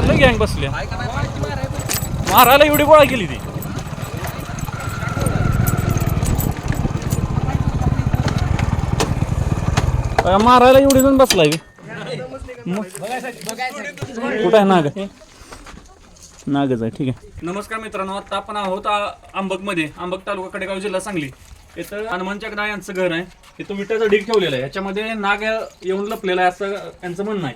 लय गँग बसल्या मारायला एवढी गोळा केली ती. मारायला एवढी जण बसलाय कुठं आहे ना नागच आहे ठीक आहे. नमस्कार मित्रांनो आता आपण आहोत आंबकमध्ये आंबक तालुका कडेगाव जिल्हा सांगली. इथं हनुमान चकदा यांचं घर आहे. इथं विट्याचा ढीग ठेवलेला आहे. याच्यामध्ये नाग येऊन लपलेला आहे असं यांचं म्हणणं आहे.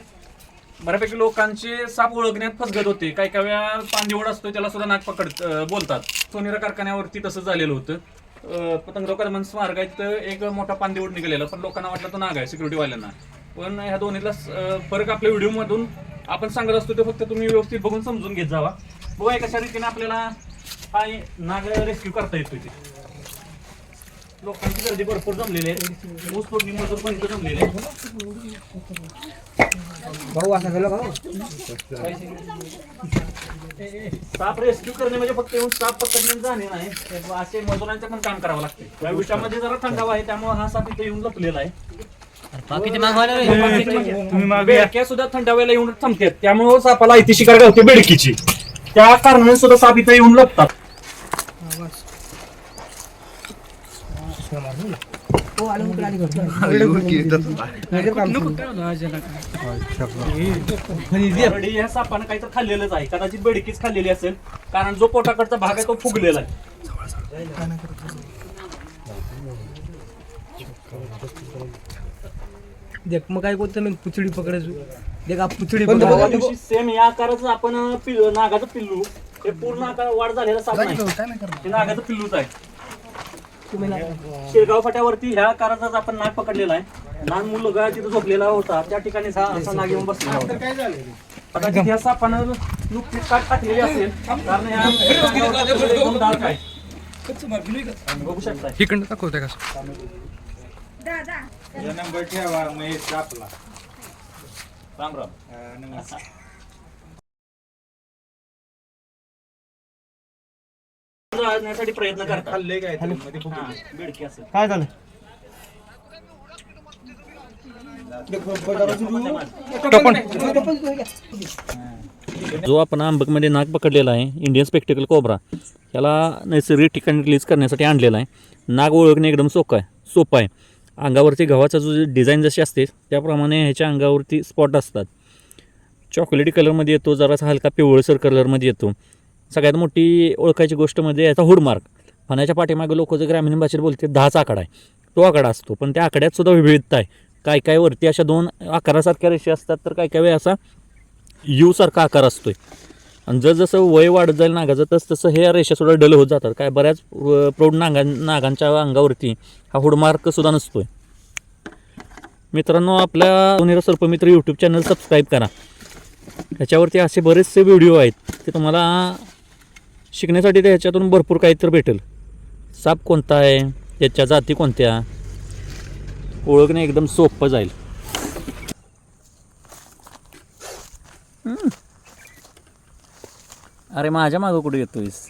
बऱ्यापैकी लोकांचे साप ओळखण्यात फसगत होते. काही काही वेळा पांदिवड असतो त्याला सुद्धा नाग पकड बोलतात. सोनेरा कारखान्यावरती तसं झालेलं होतं. पतंगराव कलमन स्मारक आहे. तिथं एक मोठा पांदिवड निघालेला. पण लोकांना वाटलं तो नाग आहे सिक्युरिटीवाल्यांना पण ह्या दोन्हीतला फरक आपल्या व्हिडिओमधून आपण सांगत असतो ते फक्त तुम्ही व्यवस्थित बघून समजून घेत जावा. बघा कशा रीतीने आपल्याला हा नाग रेस्क्यू करता येतो इथे लोकांची गर्दी भरपूर जमलेली आहे. ऊस तोडणी मजूर पण इथं जमलेले भाऊ असा झाला भाऊ? साप रेस्क्यू करणे म्हणजे फक्त येऊन साप पकडणे जाणे नाही. असे मजुरांचं पण काम करावं लागते. या विषयामध्ये जरा थंडावा आहे त्यामुळे हा साप इथे येऊन लपलेला आहे. किती मागवायला रे बेडक्या सुद्धा थंडाव्याला येऊन थांबतात. त्यामुळे सापाला इथे शिकार घालते बेडकीची. त्या कारणाने सुद्धा साप इथे येऊन लपतात. हो. ऑलरेडी या सापानं काहीतरी खाल्लेलंच आहे. कदाचित बेडकीच खाल्लेली असेल. कारण जो पोटाकडचा भाग आहे तो फुगलेला आहे. देख मग काय कोणतं मी? पुचडी पकडायचो. देख आप पुचडी दिवशी सेम या आकाराचं आपण पिल्लू नागाचं पिल्लू. हे पूर्ण आकार वाढ झालेला साप नाही हे नागाचं पिल्लूच आहे. शिरगाव फाट्यावरती ह्या आकाराचाच आपण नाग पकडलेला आहे. लहान मुलगा तिथं झोपलेला होता. त्या ठिकाणी हा असा नाग येऊन बसलेला होता. कदाचित ह्या सापानं नुकतीच काट टाकलेली असेल कारण ह्या एकदम dark आहे बघू शकता इकडनं दाखवते का? नंबर ठेवा महेश आपला. राम राम नमस्कार. प्रयत्न करतात काय मध्ये खूप हा, बेडकी असेल. काय झालं? जो आपण आंबकमध्ये नाग पकडलेला आहे इंडियन स्पेक्टिकल कोब्रा याला नैसर्गिक ठिकाणी रिलीज करण्यासाठी आणलेला आहे. नाग ओळखणे एकदम सोपं आहे सोपं आहे. अंगावरती गव्हाचा जो डिझाईन जशी असते त्याप्रमाणे ह्याच्या अंगावरती स्पॉट असतात. चॉकलेटी कलरमध्ये येतो जरासा हलका पिवळसर कलरमध्ये येतो. सगळ्यात मोठी ओळखायची गोष्ट म्हणजे याचा हुडमार्क फण्याच्या पाठीमागे लोक जे ग्रामीण भाषेत बोलते दहाचा आकडा आहे. तो आकडा असतो पण त्या आकड्यात सुद्धा विविधता आहे. काय काय वरती अशा दोन आकारासारख्या रेषा असतात तर काय काय वेळ असा यूसारखा आकार असतो आहे आणि जर जसं वय वाढत जाईल नागाचं तसं तसं हे रेषासुद्धा डल होत जातात. काय बऱ्याच प्रौढ नागा नागांच्या अंगावरती हा हुडमार्कसुद्धा नसतोय. मित्रांनो आपल्या सोनेरा सर्पमित्र यूट्यूब चॅनल सबस्क्राईब करा. ह्याच्यावरती असे बरेचसे व्हिडिओ आहेत ते तुम्हाला शिकण्यासाठी ह्याच्यातून भरपूर काहीतरी भेटेल. साप कोणता आहे? याच्या जाती कोणत्या? ओळखणे एकदम सोपं जाईल. अरे माझ्या मागं कुठे येतोयस?